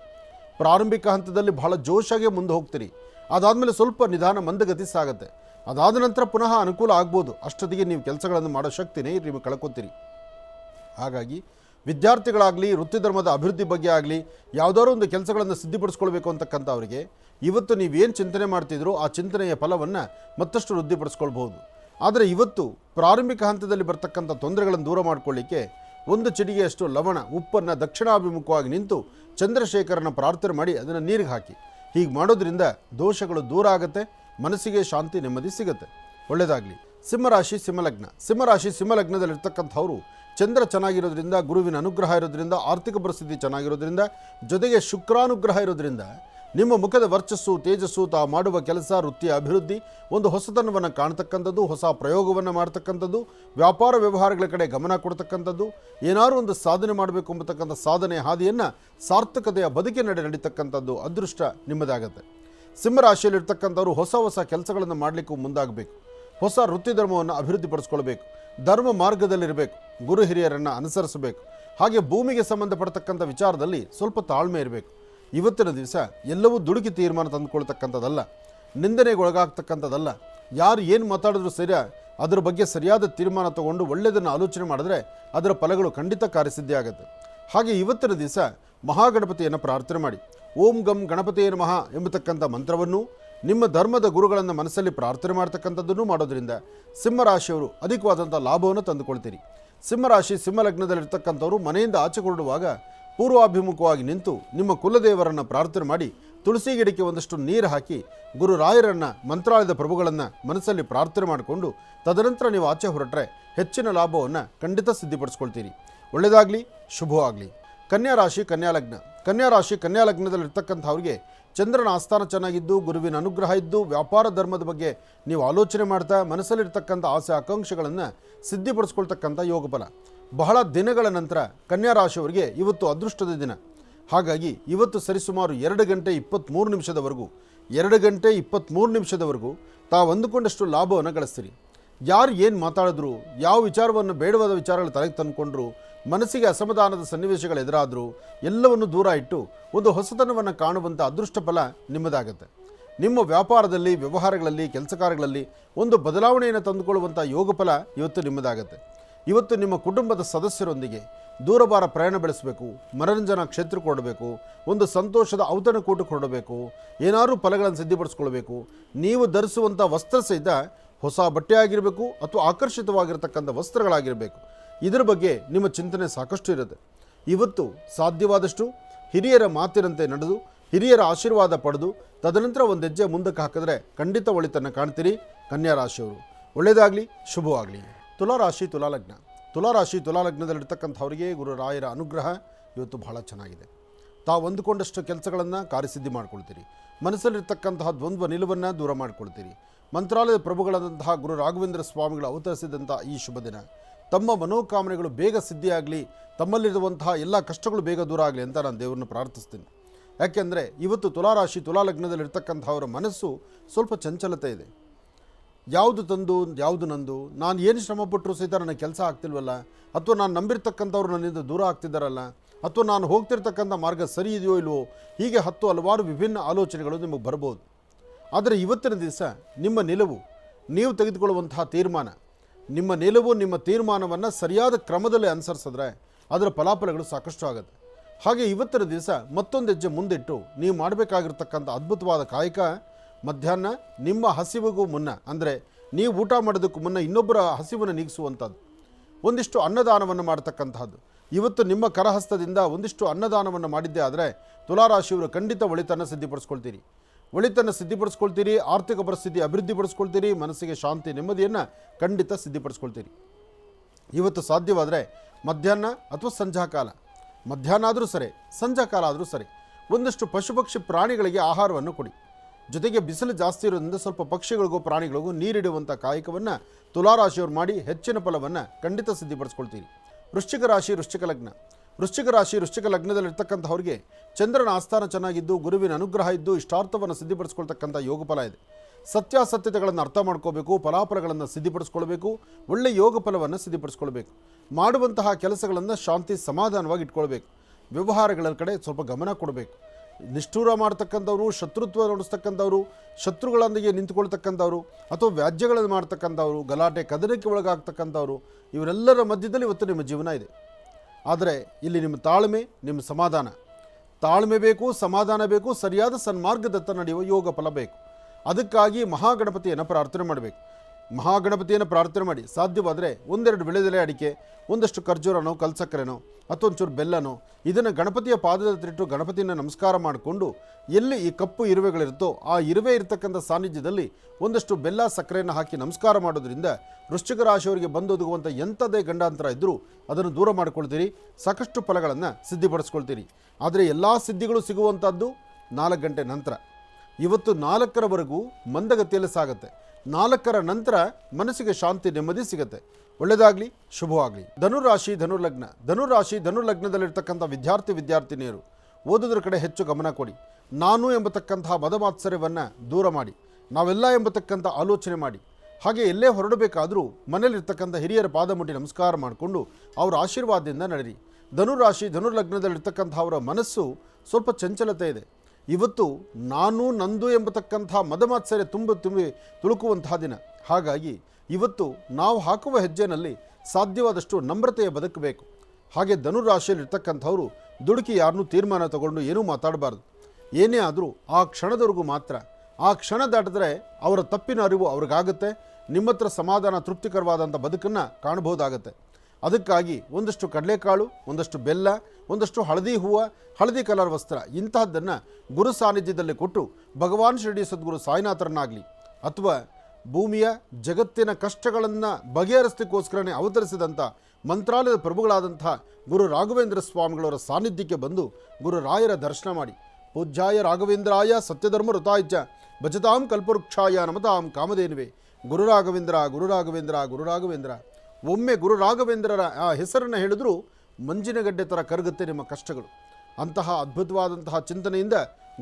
Speaker 1: ಪ್ರಾರಂಭಿಕ ಹಂತದಲ್ಲಿ ಬಹಳ ಜೋಶಾಗೆ ಮುಂದೆ ಹೋಗ್ತೀರಿ. ಅದಾದಮೇಲೆ ಸ್ವಲ್ಪ ನಿಧಾನ ಮಂದಗತಿ ಸಾಗುತ್ತೆ. ಅದಾದ ನಂತರ ಪುನಃ ಅನುಕೂಲ ಆಗ್ಬೋದು. ಅಷ್ಟೊತ್ತಿಗೆ ನೀವು ಕೆಲಸಗಳನ್ನು ಮಾಡೋ ಶಕ್ತಿನೇ ನೀವು ಕಳ್ಕೊತೀರಿ. ಹಾಗಾಗಿ ವಿದ್ಯಾರ್ಥಿಗಳಾಗಲಿ ವೃತ್ತಿ ಧರ್ಮದ ಅಭಿವೃದ್ಧಿ ಬಗ್ಗೆ ಆಗಲಿ, ಯಾವುದಾದ್ರು ಒಂದು ಕೆಲಸಗಳನ್ನು ಸಿದ್ಧಿಪಡಿಸ್ಕೊಳ್ಬೇಕು ಅಂತಕ್ಕಂಥವ್ರಿಗೆ ಇವತ್ತು ನೀವೇನು ಚಿಂತನೆ ಮಾಡ್ತಿದ್ರು ಆ ಚಿಂತನೆಯ ಫಲವನ್ನು ಮತ್ತಷ್ಟು ವೃದ್ಧಿಪಡಿಸ್ಕೊಳ್ಬಹುದು. ಆದರೆ ಇವತ್ತು ಪ್ರಾರಂಭಿಕ ಹಂತದಲ್ಲಿ ಬರ್ತಕ್ಕಂಥ ತೊಂದರೆಗಳನ್ನು ದೂರ ಮಾಡಿಕೊಳ್ಳಿಕ್ಕೆ ಒಂದು ಚಿಟಿಗೆಯಷ್ಟು ಲವಣ, ಉಪ್ಪನ್ನು ದಕ್ಷಿಣಾಭಿಮುಖವಾಗಿ ನಿಂತು ಚಂದ್ರಶೇಖರನ ಪ್ರಾರ್ಥನೆ ಮಾಡಿ ಅದನ್ನು ನೀರಿಗೆ ಹಾಕಿ. ಹೀಗೆ ಮಾಡೋದ್ರಿಂದ ದೋಷಗಳು ದೂರ ಆಗುತ್ತೆ, ಮನಸ್ಸಿಗೆ ಶಾಂತಿ ನೆಮ್ಮದಿ ಸಿಗುತ್ತೆ. ಒಳ್ಳೆಯದಾಗಲಿ ಸಿಂಹರಾಶಿ, ಸಿಂಹಲಗ್ನ. ಸಿಂಹರಾಶಿ, ಸಿಂಹಲಗ್ನದಲ್ಲಿರ್ತಕ್ಕಂಥವ್ರು ಚಂದ್ರ ಚೆನ್ನಾಗಿರೋದ್ರಿಂದ, ಗುರುವಿನ ಅನುಗ್ರಹ ಇರೋದ್ರಿಂದ, ಆರ್ಥಿಕ ಪರಿಸ್ಥಿತಿ ಚೆನ್ನಾಗಿರೋದ್ರಿಂದ, ಜೊತೆಗೆ ಶುಕ್ರಾನುಗ್ರಹ ಇರೋದ್ರಿಂದ ನಿಮ್ಮ ಮುಖದ ವರ್ಚಸ್ಸು, ತೇಜಸ್ಸು ತಾ ಮಾಡುವ ಕೆಲಸ ವೃತ್ತಿಯ ಅಭಿವೃದ್ಧಿ, ಒಂದು ಹೊಸತನವನ್ನು ಕಾಣ್ತಕ್ಕಂಥದ್ದು, ಹೊಸ ಪ್ರಯೋಗವನ್ನು ಮಾಡ್ತಕ್ಕಂಥದ್ದು, ವ್ಯಾಪಾರ ವ್ಯವಹಾರಗಳ ಕಡೆ ಗಮನ ಕೊಡ್ತಕ್ಕಂಥದ್ದು, ಏನಾದರೂ ಒಂದು ಸಾಧನೆ ಮಾಡಬೇಕು ಎಂಬತಕ್ಕಂಥ ಸಾಧನೆ, ಹಾದಿಯನ್ನು ಸಾರ್ಥಕತೆಯ ಬದುಕಿನ ನಡೆ ನಡೀತಕ್ಕಂಥದ್ದು ಅದೃಷ್ಟ ನಿಮ್ಮದಾಗತ್ತೆ. ಸಿಂಹರಾಶಿಯಲ್ಲಿರ್ತಕ್ಕಂಥವ್ರು ಹೊಸ ಹೊಸ ಕೆಲಸಗಳನ್ನು ಮಾಡಲಿಕ್ಕೂ ಮುಂದಾಗಬೇಕು. ಹೊಸ ವೃತ್ತಿ ಧರ್ಮವನ್ನು ಅಭಿವೃದ್ಧಿಪಡಿಸ್ಕೊಳ್ಬೇಕು. ಧರ್ಮ ಮಾರ್ಗದಲ್ಲಿರಬೇಕು. ಗುರು ಹಿರಿಯರನ್ನು ಅನುಸರಿಸಬೇಕು. ಹಾಗೆ ಭೂಮಿಗೆ ಸಂಬಂಧಪಡ್ತಕ್ಕಂಥ ವಿಚಾರದಲ್ಲಿ ಸ್ವಲ್ಪ ತಾಳ್ಮೆ ಇರಬೇಕು. ಇವತ್ತಿನ ದಿವಸ ಎಲ್ಲವೂ ದುಡುಕಿ ತೀರ್ಮಾನ ತಂದುಕೊಳ್ತಕ್ಕಂಥದ್ದಲ್ಲ, ನಿಂದನೆಗೊಳಗಾಗ್ತಕ್ಕಂಥದ್ದಲ್ಲ. ಯಾರು ಏನು ಮಾತಾಡಿದ್ರು ಸರಿ ಅದರ ಬಗ್ಗೆ ಸರಿಯಾದ ತೀರ್ಮಾನ ತಗೊಂಡು ಒಳ್ಳೆಯದನ್ನು ಆಲೋಚನೆ ಮಾಡಿದ್ರೆ ಅದರ ಫಲಗಳು ಖಂಡಿತ ಕಾರ್ಯಸಿದ್ಧಿ ಆಗುತ್ತೆ ಹಾಗೆ ಇವತ್ತಿನ ದಿವಸ ಮಹಾಗಣಪತಿಯನ್ನು ಪ್ರಾರ್ಥನೆ ಮಾಡಿ. ಓಂ ಗಂ ಗಣಪತಿಯ ನಮಃ ಎಂಬತಕ್ಕಂಥ ಮಂತ್ರವನ್ನು, ನಿಮ್ಮ ಧರ್ಮದ ಗುರುಗಳನ್ನು ಮನಸ್ಸಲ್ಲಿ ಪ್ರಾರ್ಥನೆ ಮಾಡ್ತಕ್ಕಂಥದ್ದನ್ನು ಮಾಡೋದರಿಂದ ಸಿಂಹರಾಶಿಯವರು ಅಧಿಕವಾದಂಥ ಲಾಭವನ್ನು ತಂದುಕೊಳ್ತೀರಿ. ಸಿಂಹರಾಶಿ, ಸಿಂಹಲಗ್ನದಲ್ಲಿರ್ತಕ್ಕಂಥವ್ರು ಮನೆಯಿಂದ ಆಚೆ ಹೊರಡುವಾಗ ಪೂರ್ವಾಭಿಮುಖವಾಗಿ ನಿಂತು ನಿಮ್ಮ ಕುಲದೇವರನ್ನು ಪ್ರಾರ್ಥನೆ ಮಾಡಿ ತುಳಸಿ ಗಿಡಕ್ಕೆ ಒಂದಷ್ಟು ನೀರು ಹಾಕಿ ಗುರು ರಾಯರನ್ನ ಮಂತ್ರಾಲಯದ ಪ್ರಭುಗಳನ್ನು ಮನಸ್ಸಲ್ಲಿ ಪ್ರಾರ್ಥನೆ ಮಾಡಿಕೊಂಡು ತದನಂತರ ನೀವು ಆಚೆ ಹೊರಟ್ರೆ ಹೆಚ್ಚಿನ ಲಾಭವನ್ನು ಖಂಡಿತ ಸಿದ್ಧಿಪಡಿಸ್ಕೊಳ್ತೀರಿ. ಒಳ್ಳೆಯದಾಗಲಿ ಶುಭವಾಗಲಿ ಕನ್ಯಾ ರಾಶಿ, ಕನ್ಯಾ ಲಗ್ನ. ಕನ್ಯಾ ರಾಶಿ, ಕನ್ಯಾ ಲಗ್ನದಲ್ಲಿರ್ತಕ್ಕಂಥವ್ರಿಗೆ ಚಂದ್ರನ ಆಸ್ಥಾನ ಚೆನ್ನಾಗಿದ್ದು, ಗುರುವಿನ ಅನುಗ್ರಹ ಇದ್ದು, ವ್ಯಾಪಾರ ಧರ್ಮದ ಬಗ್ಗೆ ನೀವು ಆಲೋಚನೆ ಮಾಡ್ತಾ ಮನಸ್ಸಲ್ಲಿರ್ತಕ್ಕಂಥ ಆಸೆ, ಆಕಾಂಕ್ಷೆಗಳನ್ನು ಸಿದ್ಧಿಪಡಿಸ್ಕೊಳ್ತಕ್ಕಂಥ ಯೋಗಫಲ. ಬಹಳ ದಿನಗಳ ನಂತರ ಕನ್ಯಾ ರಾಶಿಯವರಿಗೆ ಇವತ್ತು ಅದೃಷ್ಟದ ದಿನ. ಹಾಗಾಗಿ ಇವತ್ತು ಸರಿಸುಮಾರು ಎರಡು ಗಂಟೆ ಇಪ್ಪತ್ತ್ಮೂರು ನಿಮಿಷದವರೆಗೂ, ಎರಡು ಗಂಟೆ ಇಪ್ಪತ್ತ್ಮೂರು ನಿಮಿಷದವರೆಗೂ ತಾವು ಅಂದುಕೊಂಡಷ್ಟು ಲಾಭವನ್ನು ಗಳಿಸ್ತೀರಿ. ಯಾರು ಏನು ಮಾತಾಡಿದ್ರು, ಯಾವ ವಿಚಾರವನ್ನು ಬೇಡವಾದ ವಿಚಾರಗಳು ತಲೆಗೆ ತಂದುಕೊಂಡ್ರು, ಮನಸ್ಸಿಗೆ ಅಸಮಾಧಾನದ ಸನ್ನಿವೇಶಗಳು ಎದುರಾದರೂ ಎಲ್ಲವನ್ನು ದೂರ ಇಟ್ಟು ಒಂದು ಹೊಸತನವನ್ನು ಕಾಣುವಂಥ ಅದೃಷ್ಟ ಫಲ ನಿಮ್ಮದಾಗುತ್ತೆ. ನಿಮ್ಮ ವ್ಯಾಪಾರದಲ್ಲಿ, ವ್ಯವಹಾರಗಳಲ್ಲಿ ಕೆಲಸ ಕಾರ್ಯಗಳಲ್ಲಿ ಒಂದು ಬದಲಾವಣೆಯನ್ನು ತಂದುಕೊಳ್ಳುವಂಥ ಯೋಗ ಫಲ ಇವತ್ತು ನಿಮ್ಮದಾಗುತ್ತೆ. ಇವತ್ತು ನಿಮ್ಮ ಕುಟುಂಬದ ಸದಸ್ಯರೊಂದಿಗೆ ದೂರಭಾರ ಪ್ರಯಾಣ ಬೆಳೆಸಬೇಕು, ಮನರಂಜನಾ ಕ್ಷೇತ್ರಕ್ಕೆ ಕೊಡಬೇಕು ಒಂದು ಸಂತೋಷದ ಔತಣಕೂಟಕ್ಕೆ ಹೊರಡಬೇಕು, ಏನಾದರೂ ಫಲಗಳನ್ನು ಸಿದ್ಧಪಡಿಸ್ಕೊಳ್ಬೇಕು ನೀವು ಧರಿಸುವಂಥ ವಸ್ತ್ರ ಸಹಿತ ಹೊಸ ಬಟ್ಟೆ ಆಗಿರಬೇಕು ಅಥವಾ ಆಕರ್ಷಿತವಾಗಿರತಕ್ಕಂಥ ವಸ್ತ್ರಗಳಾಗಿರಬೇಕು. ಇದರ ಬಗ್ಗೆ ನಿಮ್ಮ ಚಿಂತನೆ ಸಾಕಷ್ಟು ಇರುತ್ತೆ. ಇವತ್ತು ಸಾಧ್ಯವಾದಷ್ಟು ಹಿರಿಯರ ಮಾತಿನಂತೆ ನಡೆದು, ಹಿರಿಯರ ಆಶೀರ್ವಾದ ಪಡೆದು, ತದನಂತರ ಒಂದು ಹೆಜ್ಜೆ ಮುಂದಕ್ಕೆ ಹಾಕಿದ್ರೆ ಖಂಡಿತ ಒಳಿತನ್ನು ಕಾಣ್ತೀರಿ. ಕನ್ಯಾ ರಾಶಿಯವರು, ಒಳ್ಳೆಯದಾಗಲಿ, ಶುಭವಾಗಲಿ. ತುಲಾರಾಶಿ ತುಲಾಲಗ್ನ. ತುಲಾರಾಶಿ ತುಲಾಲಗ್ನದಲ್ಲಿರ್ತಕ್ಕಂಥವರಿಗೆ ಗುರು ರಾಯರ ಅನುಗ್ರಹ ಇವತ್ತು ಬಹಳ ಚೆನ್ನಾಗಿದೆ. ತಾವು ಅಂದುಕೊಂಡಷ್ಟು ಕೆಲಸಗಳನ್ನು ಕಾರ್ಯಸಿದ್ಧಿ ಮಾಡ್ಕೊಳ್ತೀರಿ. ಮನಸ್ಸಲ್ಲಿರ್ತಕ್ಕಂತಹ ದ್ವಂದ್ವ ನಿಲುವನ್ನು ದೂರ ಮಾಡ್ಕೊಳ್ತೀರಿ. ಮಂತ್ರಾಲಯದ ಪ್ರಭುಗಳಾದಂತಹ ಗುರು ರಾಘವೇಂದ್ರ ಸ್ವಾಮಿಗಳು ಅವತರಿಸಿದಂಥ ಈ ಶುಭ ದಿನ. ತಮ್ಮ ಮನೋಕಾಮನೆಗಳು ಬೇಗ ಸಿದ್ಧಿಯಾಗಲಿ, ತಮ್ಮಲ್ಲಿರುವಂತಹ ಎಲ್ಲ ಕಷ್ಟಗಳು ಬೇಗ ದೂರ ಆಗಲಿ ಅಂತ ನಾನು ದೇವರನ್ನು ಪ್ರಾರ್ಥಿಸ್ತೀನಿ. ಯಾಕೆಂದರೆ ಇವತ್ತು ತುಲಾರಾಶಿ ತುಲಾಲಗ್ನದಲ್ಲಿರ್ತಕ್ಕಂಥವರ ಮನಸ್ಸು ಸ್ವಲ್ಪ ಚಂಚಲತೆ ಇದೆ. ಯಾವುದು ತಂದು, ಯಾವುದು ನಂದು? ನಾನು ಏನು ಶ್ರಮಪಟ್ಟರು ಸಹಿತ ನನಗೆ ಕೆಲಸ ಆಗ್ತಿಲ್ವಲ್ಲ? ಅಥವಾ ನಾನು ನಂಬಿರ್ತಕ್ಕಂಥವ್ರು ನನ್ನಿಂದ ದೂರ ಆಗ್ತಿದ್ದಾರಲ್ಲ ಅಥವಾ ನಾನು ಹೋಗ್ತಿರ್ತಕ್ಕಂಥ ಮಾರ್ಗ ಸರಿ ಇದೆಯೋ ಇಲ್ವೋ? ಹೀಗೆ ಹತ್ತು ಹಲವಾರು ವಿಭಿನ್ನ ಆಲೋಚನೆಗಳು ನಿಮಗೆ ಬರ್ಬೋದು. ಆದರೆ ಇವತ್ತಿನ ದಿವಸ ನಿಮ್ಮ ನಿಲುವು, ನೀವು ತೆಗೆದುಕೊಳ್ಳುವಂತಹ ತೀರ್ಮಾನ. ನಿಮ್ಮ ನಿಲುವು, ನಿಮ್ಮ ತೀರ್ಮಾನವನ್ನು ಸರಿಯಾದ ಕ್ರಮದಲ್ಲಿ ಅನುಸರಿಸಿದ್ರೆ ಅದರ ಫಲಾಫಲಗಳು ಸಾಕಷ್ಟು ಆಗುತ್ತೆ. ಹಾಗೆ ಇವತ್ತಿನ ದಿವಸ ಮತ್ತೊಂದು ಹೆಜ್ಜೆ ಮುಂದಿಟ್ಟು ನೀವು ಮಾಡಬೇಕಾಗಿರ್ತಕ್ಕಂಥ ಅದ್ಭುತವಾದ ಕಾಯಕ ಮಧ್ಯಾಹ್ನ ನಿಮ್ಮ ಹಸಿವಿಗೂ ಮುನ್ನ, ಅಂದರೆ ನೀವು ಊಟ ಮಾಡೋದಕ್ಕೂ ಮುನ್ನ ಇನ್ನೊಬ್ಬರ ಹಸಿವನ್ನು ನೀಗಿಸುವಂಥದ್ದು. ಒಂದಿಷ್ಟು ಅನ್ನದಾನವನ್ನು ಮಾಡತಕ್ಕಂತಹದ್ದು. ಇವತ್ತು ನಿಮ್ಮ ಕರಹಸ್ತದಿಂದ ಒಂದಿಷ್ಟು ಅನ್ನದಾನವನ್ನು ಮಾಡಿದ್ದೇ ಆದರೆ ತುಲಾರಾಶಿಯವರು ಖಂಡಿತ ಒಳಿತನ್ನು ಸಿದ್ಧಿಪಡಿಸ್ಕೊಳ್ತೀರಿ. ಒಳಿತನ್ನು ಸಿದ್ಧಿಪಡಿಸ್ಕೊಳ್ತೀರಿ, ಆರ್ಥಿಕ ಪರಿಸ್ಥಿತಿ ಅಭಿವೃದ್ಧಿಪಡಿಸ್ಕೊಳ್ತೀರಿ ಮನಸ್ಸಿಗೆ ಶಾಂತಿ, ನೆಮ್ಮದಿಯನ್ನು ಖಂಡಿತ ಸಿದ್ಧಿಪಡಿಸ್ಕೊಳ್ತೀರಿ. ಇವತ್ತು ಸಾಧ್ಯವಾದರೆ ಮಧ್ಯಾಹ್ನ ಅಥವಾ ಸಂಜಾಕಾಲ ಮಧ್ಯಾಹ್ನ ಆದರೂ ಸರಿ ಸಂಧ್ಯಾಕಾಲ ಆದರೂ ಸರಿ. ಒಂದಷ್ಟು ಪಶುಪಕ್ಷಿ ಪ್ರಾಣಿಗಳಿಗೆ ಆಹಾರವನ್ನು ಕೊಡಿ. ಜೊತೆಗೆ ಬಿಸಿಲು ಜಾಸ್ತಿ ಇರೋದ್ರಿಂದ ಸ್ವಲ್ಪ ಪಕ್ಷಿಗಳಿಗೂ ಪ್ರಾಣಿಗಳಿಗೂ ನೀರಿಡುವಂಥ ಕಾಯಕವನ್ನು ತುಲಾರಾಶಿಯವರು ಮಾಡಿ ಹೆಚ್ಚಿನ ಫಲವನ್ನು ಖಂಡಿತ ಸಿದ್ಧಿಪಡಿಸ್ಕೊಳ್ತೀರಿ. ವೃಶ್ಚಿಕ ರಾಶಿ, ವೃಶ್ಚಿಕ ಲಗ್ನ. ವೃಶ್ಚಿಕ ರಾಶಿ, ವೃಶ್ಚಿಕ ಲಗ್ನದಲ್ಲಿರ್ತಕ್ಕಂಥವ್ರಿಗೆ ಚಂದ್ರನ ಆಸ್ಥಾನ ಚೆನ್ನಾಗಿದ್ದು, ಗುರುವಿನ ಅನುಗ್ರಹ ಇದ್ದು ಇಷ್ಟಾರ್ಥವನ್ನು ಸಿದ್ಧಿಪಡಿಸ್ಕೊಳ್ತಕ್ಕಂಥ ಯೋಗ ಫಲ ಇದೆ. ಸತ್ಯಾಸತ್ಯತೆಗಳನ್ನು ಅರ್ಥ ಮಾಡ್ಕೋಬೇಕು, ಫಲಾಫಲಗಳನ್ನು ಸಿದ್ಧಿಪಡಿಸ್ಕೊಳ್ಬೇಕು ಒಳ್ಳೆಯ ಯೋಗ ಫಲವನ್ನು ಸಿದ್ಧಿಪಡಿಸ್ಕೊಳ್ಬೇಕು. ಮಾಡುವಂತಹ ಕೆಲಸಗಳನ್ನು ಶಾಂತಿ ಸಮಾಧಾನವಾಗಿ ಇಟ್ಕೊಳ್ಬೇಕು. ವ್ಯವಹಾರಗಳ ಕಡೆ ಸ್ವಲ್ಪ ಗಮನ ಕೊಡಬೇಕು. ನಿಷ್ಠೂರ ಮಾಡ್ತಕ್ಕಂಥವ್ರು, ಶತ್ರುತ್ವ ನಡೆಸ್ತಕ್ಕಂಥವ್ರು, ಶತ್ರುಗಳೊಂದಿಗೆ ನಿಂತುಕೊಳ್ತಕ್ಕಂಥವ್ರು ಅಥವಾ ವ್ಯಾಜ್ಯಗಳನ್ನು ಮಾಡ್ತಕ್ಕಂಥವ್ರು, ಗಲಾಟೆ ಕದನಕ್ಕೆ ಒಳಗಾಗ್ತಕ್ಕಂಥವ್ರು, ಇವರೆಲ್ಲರ ಮಧ್ಯದಲ್ಲಿ ಇವತ್ತು ನಿಮ್ಮ ಜೀವನ ಇದೆ. ಆದರೆ ಇಲ್ಲಿ ನಿಮ್ಮ ತಾಳ್ಮೆ, ನಿಮ್ಮ ಸಮಾಧಾನ. ತಾಳ್ಮೆ ಬೇಕು, ಸಮಾಧಾನ ಬೇಕು, ಸರಿಯಾದ ಸನ್ಮಾರ್ಗದತ್ತ ನಡೆಯುವ ಯೋಗ ಫಲ ಬೇಕು. ಅದಕ್ಕಾಗಿ ಮಹಾಗಣಪತಿಯನ್ನು ಪ್ರಾರ್ಥನೆ ಮಾಡಬೇಕು. ಮಹಾಗಣಪತಿಯನ್ನು ಪ್ರಾರ್ಥನೆ ಮಾಡಿ. ಸಾಧ್ಯವಾದರೆ ಒಂದೆರಡು ವಿಳೆದೆಲೆ ಅಡಿಕೆ, ಒಂದಷ್ಟು ಖರ್ಜೂರನೋ, ಕಲ್ಸಕ್ಕರೆನೋ ಒಂಚೂರು ಬೆಲ್ಲನೋ, ಇದನ್ನು ಗಣಪತಿಯ ಪಾದದ ತಿಟ್ಟು ಗಣಪತಿಯನ್ನು ನಮಸ್ಕಾರ ಮಾಡಿಕೊಂಡು ಎಲ್ಲಿ ಈ ಕಪ್ಪು ಇರುವೆಗಳಿರುತ್ತೋ ಆ ಇರುವೆ ಇರತಕ್ಕಂಥ ಸಾನ್ನಿಧ್ಯದಲ್ಲಿ ಒಂದಷ್ಟು ಬೆಲ್ಲ, ಸಕ್ಕರೆಯನ್ನು ಹಾಕಿ ನಮಸ್ಕಾರ ಮಾಡೋದ್ರಿಂದ ವೃಶ್ಚಿಕ ರಾಶಿಯವರಿಗೆ ಬಂದೊದಗುವಂಥ ಎಂಥದೇ ಗಂಡಾಂತರ ಇದ್ದರೂ ಅದನ್ನು ದೂರ ಮಾಡಿಕೊಳ್ತೀರಿ. ಸಾಕಷ್ಟು ಫಲಗಳನ್ನು ಸಿದ್ಧಿಪಡಿಸ್ಕೊಳ್ತೀರಿ. ಆದರೆ ಎಲ್ಲ ಸಿದ್ಧಿಗಳು ಸಿಗುವಂಥದ್ದು ನಾಲ್ಕು ಗಂಟೆ ನಂತರ. ಇವತ್ತು ನಾಲ್ಕರವರೆಗೂ ಮಂದಗತಿಯಲ್ಲಿ ಸಾಗುತ್ತೆ. ನಾಲ್ಕರ ನಂತರ ಮನಸ್ಸಿಗೆ ಶಾಂತಿ ನೆಮ್ಮದಿ ಸಿಗುತ್ತೆ. ಒಳ್ಳೆಯದಾಗಲಿ, ಶುಭವಾಗಲಿ. ಧನುರಾಶಿ, ಧನುರ್ಲಗ್ನ. ಧನುರಾಶಿ, ಧನುರ್ಲಗ್ನದಲ್ಲಿರ್ತಕ್ಕಂಥ ವಿದ್ಯಾರ್ಥಿ, ವಿದ್ಯಾರ್ಥಿನಿಯರು ಓದೋದ್ರ ಕಡೆ ಹೆಚ್ಚು ಗಮನ ಕೊಡಿ. ನಾನು ಎಂಬತಕ್ಕಂತಹ ಮದಮಾತ್ಸರ್ಯವನ್ನು ದೂರ ಮಾಡಿ. ನಾವೆಲ್ಲ ಎಂಬತಕ್ಕಂಥ ಆಲೋಚನೆ ಮಾಡಿ. ಹಾಗೆ ಎಲ್ಲೇ ಹೊರಡಬೇಕಾದರೂ ಮನೆಯಲ್ಲಿರ್ತಕ್ಕಂಥ ಹಿರಿಯರ ಪಾದ ಮುಟ್ಟಿ ನಮಸ್ಕಾರ ಮಾಡಿಕೊಂಡು ಅವರ ಆಶೀರ್ವಾದದಿಂದ ನಡೆರಿ. ಧನುರಾಶಿ, ಧನುರ್ಲಗ್ನದಲ್ಲಿರ್ತಕ್ಕಂಥ ಅವರ ಮನಸ್ಸು ಸ್ವಲ್ಪ ಚಂಚಲತೆ ಇದೆ. ಇವತ್ತು ನಾನು ನಂದು ಎಂಬತಕ್ಕಂಥ ಮದಮಾತ್ಸರ್ಯ ತುಂಬ ತುಂಬಿ ತುಳುಕುವಂತಹ ದಿನ. ಹಾಗಾಗಿ ಇವತ್ತು ನಾವು ಹಾಕುವ ಹೆಜ್ಜೆನಲ್ಲಿ ಸಾಧ್ಯವಾದಷ್ಟು ನಮ್ರತೆಯ ಬದುಕಬೇಕು. ಹಾಗೆ ಧನುರಾಶಿಯಲ್ಲಿ ಇರ್ತಕ್ಕಂಥವ್ರು ದುಡುಕಿ ಯಾರನ್ನೂ ತೀರ್ಮಾನ ತಗೊಂಡು ಏನೂ ಮಾತಾಡಬಾರ್ದು. ಏನೇ ಆದರೂ ಆ ಕ್ಷಣದವರೆಗೂ ಮಾತ್ರ. ಆ ಕ್ಷಣ ದಾಟಿದ್ರೆ ಅವರ ತಪ್ಪಿನ ಅರಿವು ಅವ್ರಿಗಾಗುತ್ತೆ. ನಿಮ್ಮ ಹತ್ರ ಸಮಾಧಾನ ತೃಪ್ತಿಕರವಾದಂಥ ಬದುಕನ್ನು ಕಾಣಬಹುದಾಗತ್ತೆ. ಅದಕ್ಕಾಗಿ ಒಂದಷ್ಟು ಕಡಲೆಕಾಳು, ಒಂದಷ್ಟು ಬೆಲ್ಲ, ಒಂದಷ್ಟು ಹಳದಿ ಹೂವು, ಹಳದಿ ಕಲರ್ ವಸ್ತ್ರ ಇಂತಹದ್ದನ್ನು ಗುರು ಸಾನ್ನಿಧ್ಯದಲ್ಲಿ ಕೊಟ್ಟು ಭಗವಾನ್ ಶಿರಡಿ ಸದ್ಗುರು ಸಾಯಿನಾಥರನ್ನಾಗಲಿ ಅಥವಾ ಭೂಮಿಯ ಜಗತ್ತಿನ ಕಷ್ಟಗಳನ್ನು ಬಗೆಹರಿಸಲಿಕ್ಕೋಸ್ಕರನೇ ಅವತರಿಸಿದಂಥ ಮಂತ್ರಾಲಯದ ಪ್ರಭುಗಳಾದಂಥ ಗುರು ರಾಘವೇಂದ್ರ ಸ್ವಾಮಿಗಳವರ ಸಾನ್ನಿಧ್ಯಕ್ಕೆ ಬಂದು ಗುರು ರಾಯರ ದರ್ಶನ ಮಾಡಿ. ಪೂಜ್ಯಾಯ ರಾಘವೇಂದ್ರಾಯ ಸತ್ಯಧರ್ಮ ಋತಾಯ್ಜ ಭಜತಾಂ ಕಲ್ಪವೃಕ್ಷಾಯ ನಮತಾಂ ಕಾಮಧೇನುವೆ. ಗುರು ರಾಘವೇಂದ್ರ ಗುರು ರಾಘವೇಂದ್ರ ಗುರು ರಾಘವೇಂದ್ರ. ಒಮ್ಮೆ ಗುರು ರಾಘವೇಂದ್ರರ, ಆ, ಹೆಸರನ್ನು ಹೇಳಿದ್ರೂ ಮಂಜಿನಗಡ್ಡೆ ಥರ ಕರಗುತ್ತೆ ನಿಮ್ಮ ಕಷ್ಟಗಳು. ಅಂತಹ ಅದ್ಭುತವಾದಂತಹ ಚಿಂತನೆಯಿಂದ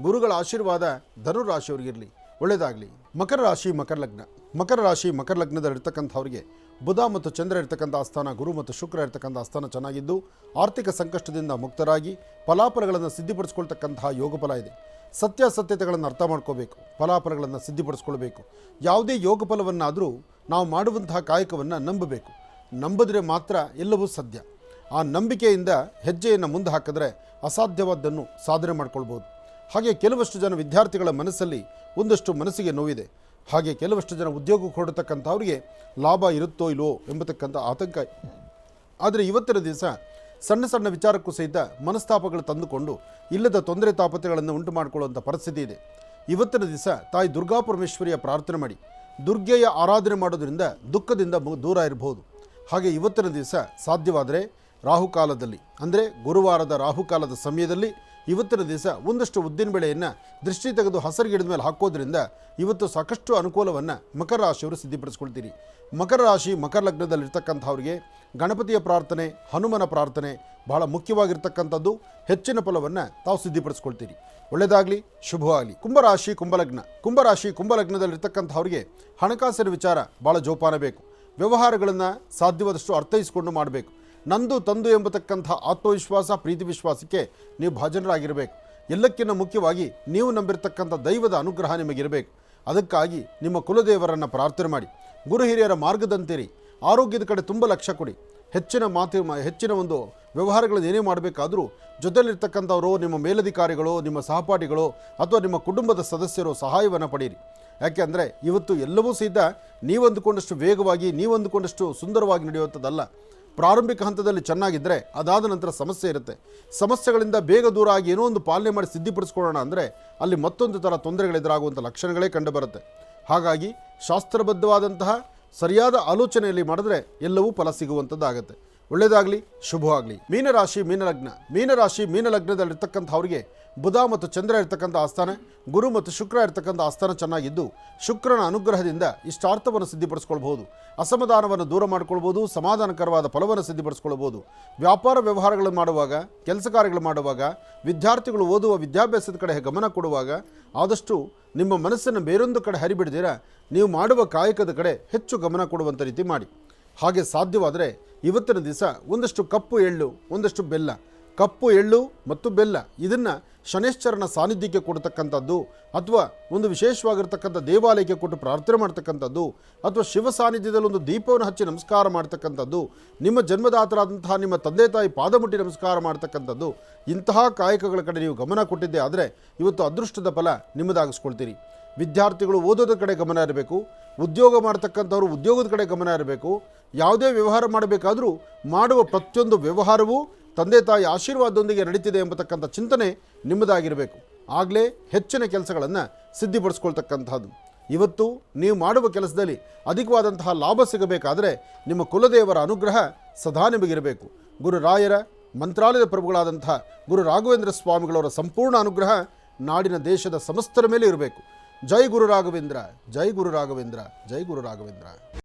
Speaker 1: ಗುರುಗಳ ಆಶೀರ್ವಾದ ಧನುರಾಶಿಯವರಿಗಿರಲಿ, ಒಳ್ಳೆಯದಾಗಲಿ. ಮಕರ ರಾಶಿ, ಮಕರ ಲಗ್ನ. ಮಕರ ರಾಶಿ, ಮಕರ ಲಗ್ನದಲ್ಲಿರ್ತಕ್ಕಂಥವ್ರಿಗೆ ಬುಧ ಮತ್ತು ಚಂದ್ರ ಇರ್ತಕ್ಕಂಥ ಆಸ್ಥಾನ, ಗುರು ಮತ್ತು ಶುಕ್ರ ಇರ್ತಕ್ಕಂಥ ಆಸ್ಥಾನ ಚೆನ್ನಾಗಿದ್ದು, ಆರ್ಥಿಕ ಸಂಕಷ್ಟದಿಂದ ಮುಕ್ತರಾಗಿ ಫಲಾಫಲಗಳನ್ನು ಸಿದ್ಧಿಪಡಿಸ್ಕೊಳ್ತಕ್ಕಂತಹ ಯೋಗ ಫಲ ಇದೆ. ಸತ್ಯಾಸತ್ಯತೆಗಳನ್ನು ಅರ್ಥ ಮಾಡ್ಕೋಬೇಕು, ಫಲಾಫಲಗಳನ್ನು ಸಿದ್ಧಿಪಡಿಸ್ಕೊಳ್ಬೇಕು. ಯಾವುದೇ ಯೋಗ ಫಲವನ್ನಾದರೂ ನಾವು ಮಾಡುವಂತಹ ಕಾಯಕವನ್ನು ನಂಬಬೇಕು. ನಂಬಿದ್ರೆ ಮಾತ್ರ ಎಲ್ಲವೂ ಸಾಧ್ಯ ಆ ನಂಬಿಕೆಯಿಂದ ಹೆಜ್ಜೆಯನ್ನು ಮುಂದೆ ಹಾಕಿದ್ರೆ ಅಸಾಧ್ಯವಾದ್ದನ್ನು ಸಾಧನೆ ಮಾಡ್ಕೊಳ್ಬೋದು. ಹಾಗೆ ಕೆಲವಷ್ಟು ಜನ ವಿದ್ಯಾರ್ಥಿಗಳ ಮನಸ್ಸಲ್ಲಿ ಒಂದಷ್ಟು ಮನಸ್ಸಿಗೆ ನೋವಿದೆ. ಹಾಗೆ ಕೆಲವಷ್ಟು ಜನ ಉದ್ಯೋಗ ಕೊಡತಕ್ಕಂಥವ್ರಿಗೆ ಲಾಭ ಇರುತ್ತೋ ಇಲ್ವೋ ಎಂಬತಕ್ಕಂಥ ಆತಂಕ. ಆದರೆ ಇವತ್ತಿನ ದಿವಸ ಸಣ್ಣ ಸಣ್ಣ ವಿಚಾರಕ್ಕೂ ಸಹಿತ ಮನಸ್ತಾಪಗಳು ತಂದುಕೊಂಡು ಇಲ್ಲದ ತೊಂದರೆ ತಾಪತ್ರೆಗಳನ್ನು ಉಂಟು ಮಾಡಿಕೊಳ್ಳುವಂಥ ಪರಿಸ್ಥಿತಿ ಇದೆ. ಇವತ್ತಿನ ದಿವಸ ತಾಯಿ ದುರ್ಗಾ ಪರಮೇಶ್ವರಿಯ ಪ್ರಾರ್ಥನೆ ಮಾಡಿ. ದುರ್ಗೆಯ ಆರಾಧನೆ ಮಾಡೋದರಿಂದ ದುಃಖದಿಂದ ದೂರ ಇರಬಹುದು ಹಾಗೆ ಇವತ್ತಿನ ದಿವಸ ಸಾಧ್ಯವಾದರೆ ರಾಹುಕಾಲದಲ್ಲಿ, ಅಂದರೆ ಗುರುವಾರದ ರಾಹುಕಾಲದ ಸಮಯದಲ್ಲಿ ಇವತ್ತಿನ ದಿವಸ ಒಂದಷ್ಟು ಉದ್ದಿನ ಬೆಳೆಯನ್ನು ದೃಷ್ಟಿ ತೆಗೆದು ಹಸರಿಗಿಡದ ಮೇಲೆ ಹಾಕೋದ್ರಿಂದ ಇವತ್ತು ಸಾಕಷ್ಟು ಅನುಕೂಲವನ್ನು ಮಕರ ರಾಶಿಯವರು ಸಿದ್ಧಿಪಡಿಸ್ಕೊಳ್ತೀರಿ. ಮಕರ ರಾಶಿ, ಮಕರ ಲಗ್ನದಲ್ಲಿರ್ತಕ್ಕಂಥವ್ರಿಗೆ ಗಣಪತಿಯ ಪ್ರಾರ್ಥನೆ, ಹನುಮನ ಪ್ರಾರ್ಥನೆ ಬಹಳ ಮುಖ್ಯವಾಗಿರ್ತಕ್ಕಂಥದ್ದು. ಹೆಚ್ಚಿನ ಫಲವನ್ನು ತಾವು ಸಿದ್ಧಿಪಡಿಸ್ಕೊಳ್ತೀರಿ. ಒಳ್ಳೆಯದಾಗಲಿ, ಶುಭವಾಗಲಿ. ಕುಂಭರಾಶಿ, ಕುಂಭಲಗ್ನ. ಕುಂಭರಾಶಿ, ಕುಂಭಲಗ್ನದಲ್ಲಿರ್ತಕ್ಕಂಥವ್ರಿಗೆ ಹಣಕಾಸಿನ ವಿಚಾರ ಭಾಳ ಜೋಪಾನ ಬೇಕು. ವ್ಯವಹಾರಗಳನ್ನು ಸಾಧ್ಯವಾದಷ್ಟು ಅರ್ಥೈಸಿಕೊಂಡು ಮಾಡಬೇಕು. ನಂದು, ತಂದು ಎಂಬತಕ್ಕಂಥ ಆತ್ಮವಿಶ್ವಾಸ, ಪ್ರೀತಿ ವಿಶ್ವಾಸಕ್ಕೆ ನೀವು ಭಾಜನರಾಗಿರಬೇಕು. ಎಲ್ಲಕ್ಕಿಂತ ಮುಖ್ಯವಾಗಿ ನೀವು ನಂಬಿರತಕ್ಕಂಥ ದೈವದ ಅನುಗ್ರಹ ನಿಮಗಿರಬೇಕು. ಅದಕ್ಕಾಗಿ ನಿಮ್ಮ ಕುಲದೇವರನ್ನು ಪ್ರಾರ್ಥನೆ ಮಾಡಿ. ಗುರು ಹಿರಿಯರ ಮಾರ್ಗದಂತಿರಿ. ಆರೋಗ್ಯದ ಕಡೆ ತುಂಬ ಲಕ್ಷ್ಯ ಕೊಡಿ. ಹೆಚ್ಚಿನ ಮಾತು, ಹೆಚ್ಚಿನ ಒಂದು ವ್ಯವಹಾರಗಳನ್ನು ಏನೇ ಮಾಡಬೇಕಾದರೂ ಜೊತೆಯಲ್ಲಿರ್ತಕ್ಕಂಥವರು, ನಿಮ್ಮ ಮೇಲಧಿಕಾರಿಗಳು, ನಿಮ್ಮ ಸಹಪಾಠಿಗಳು ಅಥವಾ ನಿಮ್ಮ ಕುಟುಂಬದ ಸದಸ್ಯರು ಸಹಾಯವನ್ನು ಪಡೀರಿ. ಯಾಕೆಂದರೆ ಇವತ್ತು ಎಲ್ಲವೂ ಸಹಿತ ನೀವಂದುಕೊಂಡಷ್ಟು ವೇಗವಾಗಿ, ನೀವು ಅಂದುಕೊಂಡಷ್ಟು ಸುಂದರವಾಗಿ ನಡೆಯುವಂಥದ್ದಲ್ಲ. ಪ್ರಾರಂಭಿಕ ಹಂತದಲ್ಲಿ ಚೆನ್ನಾಗಿದ್ದರೆ ಅದಾದ ನಂತರ ಸಮಸ್ಯೆ ಇರುತ್ತೆ. ಸಮಸ್ಯೆಗಳಿಂದ ಬೇಗ ದೂರ ಆಗಿ ಏನೋ ಒಂದು ಪಾಲನೆ ಮಾಡಿ ಸಿದ್ಧಿಪಡಿಸ್ಕೊಳ್ಳೋಣ ಅಂದರೆ ಅಲ್ಲಿ ಮತ್ತೊಂದು ಥರ ತೊಂದರೆಗಳೆದುರಾಗುವಂಥ ಲಕ್ಷಣಗಳೇ ಕಂಡುಬರುತ್ತೆ. ಹಾಗಾಗಿ ಶಾಸ್ತ್ರಬದ್ಧವಾದಂತಹ ಸರಿಯಾದ ಆಲೋಚನೆಯಲ್ಲಿ ಮಾಡಿದ್ರೆ ಎಲ್ಲವೂ ಫಲ ಸಿಗುವಂಥದ್ದಾಗುತ್ತೆ. ಒಳ್ಳೆಯದಾಗಲಿ ಶುಭವಾಗಲಿ. ಮೀನರಾಶಿ ಮೀನಲಗ್ನ. ಮೀನರಾಶಿ ಮೀನಲಗ್ನದಲ್ಲಿರ್ತಕ್ಕಂಥವ್ರಿಗೆ ಬುಧ ಮತ್ತು ಚಂದ್ರ ಇರ್ತಕ್ಕಂಥ ಆಸ್ಥಾನ, ಗುರು ಮತ್ತು ಶುಕ್ರ ಇರ್ತಕ್ಕಂಥ ಆಸ್ಥಾನ ಚೆನ್ನಾಗಿದ್ದು ಶುಕ್ರನ ಅನುಗ್ರಹದಿಂದ ಇಷ್ಟಾರ್ಥವನ್ನು ಸಿದ್ಧಿಪಡಿಸ್ಕೊಳ್ಬಹುದು. ಅಸಮಾಧಾನವನ್ನು ದೂರ ಮಾಡ್ಕೊಳ್ಬೋದು ಸಮಾಧಾನಕರವಾದ ಫಲವನ್ನು ಸಿದ್ಧಿಪಡಿಸ್ಕೊಳ್ಬೋದು ವ್ಯಾಪಾರ ವ್ಯವಹಾರಗಳು ಮಾಡುವಾಗ, ಕೆಲಸ ಕಾರ್ಯಗಳು ಮಾಡುವಾಗ, ವಿದ್ಯಾರ್ಥಿಗಳು ಓದುವ ವಿದ್ಯಾಭ್ಯಾಸದ ಕಡೆ ಗಮನ ಕೊಡುವಾಗ ಆದಷ್ಟು ನಿಮ್ಮ ಮನಸ್ಸನ್ನು ಬೇರೊಂದು ಕಡೆ ಹರಿಬಿಡದಿರ ನೀವು ಮಾಡುವ ಕಾಯಕದ ಕಡೆ ಹೆಚ್ಚು ಗಮನ ಕೊಡುವಂಥ ರೀತಿ ಮಾಡಿ. ಹಾಗೆ ಸಾಧ್ಯವಾದರೆ ಇವತ್ತಿನ ದಿವಸ ಒಂದಷ್ಟು ಕಪ್ಪು ಎಳ್ಳು, ಒಂದಷ್ಟು ಬೆಲ್ಲ ಕಪ್ಪು, ಎಳ್ಳು ಮತ್ತು ಬೆಲ್ಲ. ಇದನ್ನು ಶನೇಶ್ವರನ ಸಾನ್ನಿಧ್ಯಕ್ಕೆ ಕೊಡ್ತಕ್ಕಂಥದ್ದು ಅಥವಾ ಒಂದು ವಿಶೇಷವಾಗಿರ್ತಕ್ಕಂಥ ದೇವಾಲಯಕ್ಕೆ ಕೊಟ್ಟು ಪ್ರಾರ್ಥನೆ ಮಾಡ್ತಕ್ಕಂಥದ್ದು ಅಥವಾ ಶಿವ ಸಾನ್ನಿಧ್ಯದಲ್ಲಿ ಒಂದು ದೀಪವನ್ನು ಹಚ್ಚಿ ನಮಸ್ಕಾರ ಮಾಡ್ತಕ್ಕಂಥದ್ದು, ನಿಮ್ಮ ಜನ್ಮದಾತರಾದಂತಹ ನಿಮ್ಮ ತಂದೆ ತಾಯಿ ಪಾದ ಮುಟ್ಟಿ ನಮಸ್ಕಾರ ಮಾಡ್ತಕ್ಕಂಥದ್ದು, ಇಂತಹ ಕಾಯಕಗಳ ಕಡೆ ನೀವು ಗಮನ ಕೊಟ್ಟಿದ್ದೆ ಆದರೆ ಇವತ್ತು ಅದೃಷ್ಟದ ಫಲ ನಿಮ್ಮದಾಗಿಸ್ಕೊಳ್ತೀರಿ. ವಿದ್ಯಾರ್ಥಿಗಳು ಓದೋದ ಕಡೆ ಗಮನ ಇರಬೇಕು, ಉದ್ಯೋಗ ಮಾಡ್ತಕ್ಕಂಥವ್ರು ಉದ್ಯೋಗದ ಕಡೆ ಗಮನ ಇರಬೇಕು, ಯಾವುದೇ ವ್ಯವಹಾರ ಮಾಡಬೇಕಾದರೂ ಮಾಡುವ ಪ್ರತಿಯೊಂದು ವ್ಯವಹಾರವೂ ತಂದೆ ತಾಯಿ ಆಶೀರ್ವಾದದೊಂದಿಗೆ ನಡೀತಿದೆ ಎಂಬತಕ್ಕಂಥ ಚಿಂತನೆ ನಿಮ್ಮದಾಗಿರಬೇಕು. ಆಗಲೇ ಹೆಚ್ಚಿನ ಕೆಲಸಗಳನ್ನು ಸಿದ್ಧಿಪಡಿಸ್ಕೊಳ್ತಕ್ಕಂಥದ್ದು. ಇವತ್ತು ನೀವು ಮಾಡುವ ಕೆಲಸದಲ್ಲಿ ಅಧಿಕವಾದಂತಹ ಲಾಭ ಸಿಗಬೇಕಾದರೆ ನಿಮ್ಮ ಕುಲದೇವರ ಅನುಗ್ರಹ ಸದಾ ನಿಮಗಿರಬೇಕು. ಗುರುರಾಯರ ಮಂತ್ರಾಲಯದ ಪ್ರಭುಗಳಾದಂತಹ ಗುರು ರಾಘವೇಂದ್ರ ಸ್ವಾಮಿಗಳವರ ಸಂಪೂರ್ಣ ಅನುಗ್ರಹ ನಾಡಿನ ದೇಶದ ಸಮಸ್ತರ ಮೇಲೆ ಇರಬೇಕು. ಜೈ ಗುರು ರಾಘವೇಂದ್ರ, ಜೈ ಗುರು ರಾಘವೇಂದ್ರ, ಜೈ ಗುರು ರಾಘವೇಂದ್ರ.